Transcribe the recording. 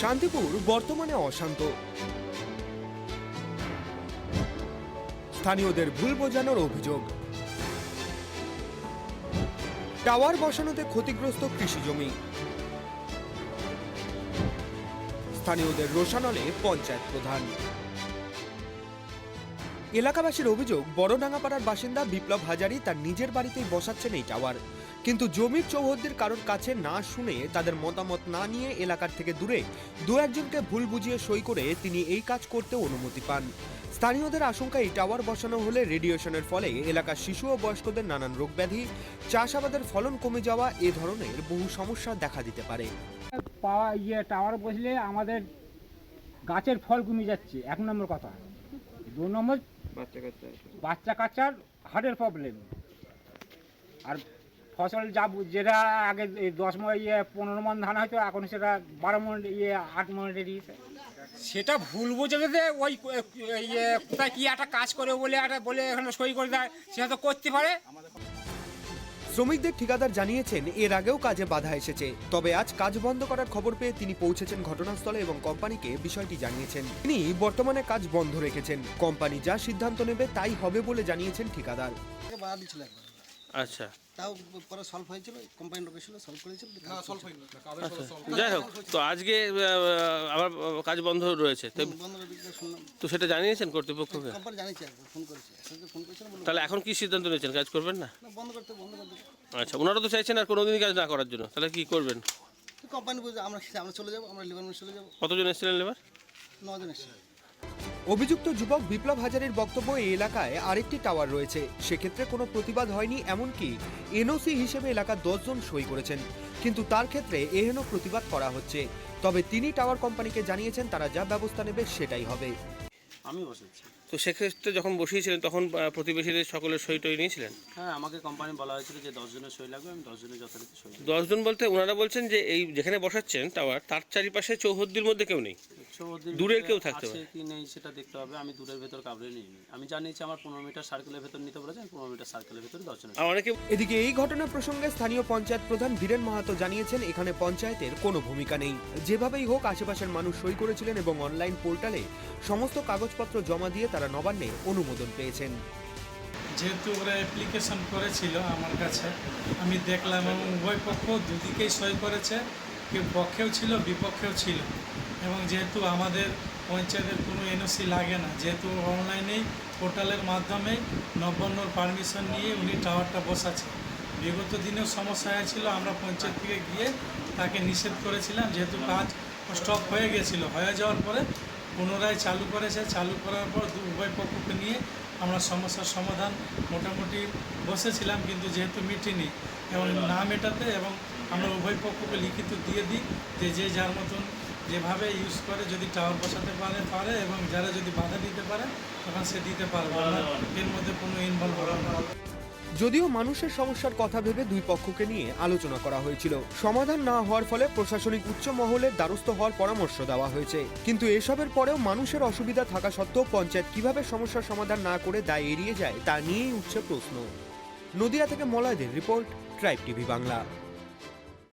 শান্তিপুর বর্তমানে অশান্ত। স্থানীয়দের ভুল বোঝানোর অভিযোগ। টাওয়ার বসানোতে ক্ষতিগ্রস্ত কৃষি জমি। স্থানীয়দের রোশানলে পঞ্চায়েত প্রধান। এলাকাবাসীর অভিযোগ, বড়ডাঙ্গাপাড়ার বাসিন্দা বিপ্লব হাজারি তার নিজের বাড়িতেই বসাচ্ছেন এই টাওয়ার। কিন্তু জমির চৌহদ্দির কারোর কাছে না শুনে তাদের মতামত না নিয়ে এলাকার থেকে দূরে দু একজনকে ভুল বুঝিয়ে সই করে তিনি এই কাজ করতে অনুমতি পান। স্থানীয়দের আশঙ্কা এই টাওয়ার বসানো হলে রেডিয়েশনের ফলে এলাকার শিশু ও বয়স্কদের নানান রোগ ব্যাধি, চাষাবাদের ফলন কমে যাওয়া, এ ধরনের বহু সমস্যা দেখা দিতে পারে। পাওয়া ইয়ে টাওয়ার বসলে আমাদের গাছের ফল কমে যাচ্ছে, এক নম্বর কথা। দু নম্বর বাচ্চা কাচ্চার হার্টের প্রবলেম আর ফসল যা যেটা আগে দশ মন ইয়ে পনেরো মন ধান হয়তো এখন সেটা বারো মন ইয়ে আট মনে দিয়েছে। সেটা ভুল বোঝাবে যে ওই ইয়ে কোথায় কি একটা কাজ করে বলে একটা বলে এখানে সই করে দেয়, সেটা তো করতে পারে। শ্রমিকদের ঠিকাদার জানিয়েছেন, এর আগেও কাজে বাধা এসেছে। তবে আজ কাজ বন্ধ করার খবর পেয়ে তিনি পৌঁছেছেন ঘটনাস্থলে এবং কোম্পানিকে বিষয়টি জানিয়েছেন। তিনি বর্তমানে কাজ বন্ধ রেখেছেন। কোম্পানি যা সিদ্ধান্ত নেবে তাই হবে বলে জানিয়েছেন ঠিকাদার। আচ্ছা। তাও পরে সলভ হয়েছিল কোম্পানি লোক এসেছিল সলভ করেছিল। না সলভ হয়নি যাই হোক তো আজকে আবার কাজ বন্ধ রয়েছে তো তো সেটা জানিয়েছেন কর্তৃপক্ষকে? কোম্পানি জানিয়েছে ফোন করেছে ফোন তাহলে এখন কি সিদ্ধান্ত নিয়েছেন কাজ করবেন না? না বন্ধ করতে বন্ধ করে দেবো আচ্ছা ওনারা তো চাইছেন আর কোনোদিনই কাজ না করার জন্য তাহলে কি করবেন? কোম্পানি বুঝে আমরা আমরা চলে যাব আমরা লিভার চলে যাব। কতজন এসেছিলেন লেবার নজন এসেছে অভিযুক্ত যুবক বিপ্লব হাজারের বক্তব্য এই এলাকায় আরেকটি টাওয়ার রয়েছে। সেক্ষেত্রে কোনো প্রতিবাদ হয়নি এমনকি এনওসি হিসেবে এলাকার দশজন সই করেছেন। কিন্তু তার ক্ষেত্রে এহেন প্রতিবাদ করা হচ্ছে। তবে তিনি টাওয়ার কোম্পানিকে জানিয়েছেন, তারা যা ব্যবস্থা নেবে সেটাই হবে। আমি তো সেক্ষেত্রে যখন বসিয়েছিলেন তখন প্রতিবেশীদের সকলের সই টই নিয়েছিলেন? হ্যাঁ আমাকে কোম্পানি বলা হয়েছিল যে দশজনের সই লাগবে আমি দশজনের যথারীতি সই দশজন বলতে ওনারা বলছেন যে এই যেখানে বসাচ্ছেন টাওয়ার তার চারিপাশে চৌহদ্দির মধ্যে কেউ নেই। দূরের কেউ থাকতে পারে। কি নেই সেটা দেখতে হবে আমি দূরের ভেতর কাউরে নিইনি আমি জানিয়েছি আমার পনেরো মিটার সার্কেলের ভেতর নিতে বলেছে আমি পনেরো মিটার সার্কেলের ভেতরে দশজনের আর অনেকে এদিকে এই ঘটনা প্রসঙ্গে স্থানীয় পঞ্চায়েত প্রধান বীরেন মাহাতো জানিয়েছেন এখানে পঞ্চায়েতের কোনো ভূমিকা নেই। যেভাবেই হোক আশেপাশের মানুষ সই করেছিলেন এবং অনলাইন পোর্টালে সমস্ত কাগজপত্র জমা দিয়ে তারা নবান্নে অনুমোদন পেয়েছেন। যেহেতু ওরা অ্যাপ্লিকেশন করেছিল আমার কাছে, আমি দেখলাম এবং উভয় পক্ষ দুদিকেই সই করেছে, কেউ পক্ষেও ছিল, বিপক্ষেও ছিল। এবং যেহেতু আমাদের পঞ্চায়েতের কোনো এনওসি লাগে না, যেহেতু অনলাইনেই পোর্টালের মাধ্যমে নব্বান্নর পারমিশন নিয়ে উনি টাওয়ারটা বসাচ্ছে। বিগত দিনেও সমস্যা হয়েছিল, আমরা পঞ্চায়েত থেকে গিয়ে তাকে নিষেধ করেছিলাম, যেহেতু কাজ স্টপ হয়ে গেছিল। হয়ে যাওয়ার পরে পুনরায় চালু করেছে চালু করার পর উভয় পক্ষকে নিয়ে আমরা সমস্যার সমাধান মোটামুটি বসেছিলাম, কিন্তু যেহেতু মিটিনি এবং না মেটাতে এবং আমরা উভয় পক্ষকে লিখিত দিয়ে দিই যে যে যার মতন যেভাবে ইউজ করে, যদি টাওয়ার বসাতে পারে পারে এবং যারা যদি বাধা দিতে পারে, তখন সে দিতে পারবে এর মধ্যে কোনো ইনভলভ হবে না। যদিও মানুষের সমস্যার কথা ভেবে দুই পক্ষকে নিয়ে আলোচনা করা হয়েছিল। সমাধান না হওয়ার ফলে প্রশাসনিক উচ্চ মহলের দ্বারস্থ হওয়ার পরামর্শ দেওয়া হয়েছে। কিন্তু এসবের পরেও মানুষের অসুবিধা থাকা সত্ত্বেও পঞ্চায়েত কীভাবে সমস্যার সমাধান না করে দায় এড়িয়ে যায় তা নিয়েই উঠছে প্রশ্ন। নদিয়া থেকে মলয়দের রিপোর্ট, ট্রাইব টিভি বাংলা।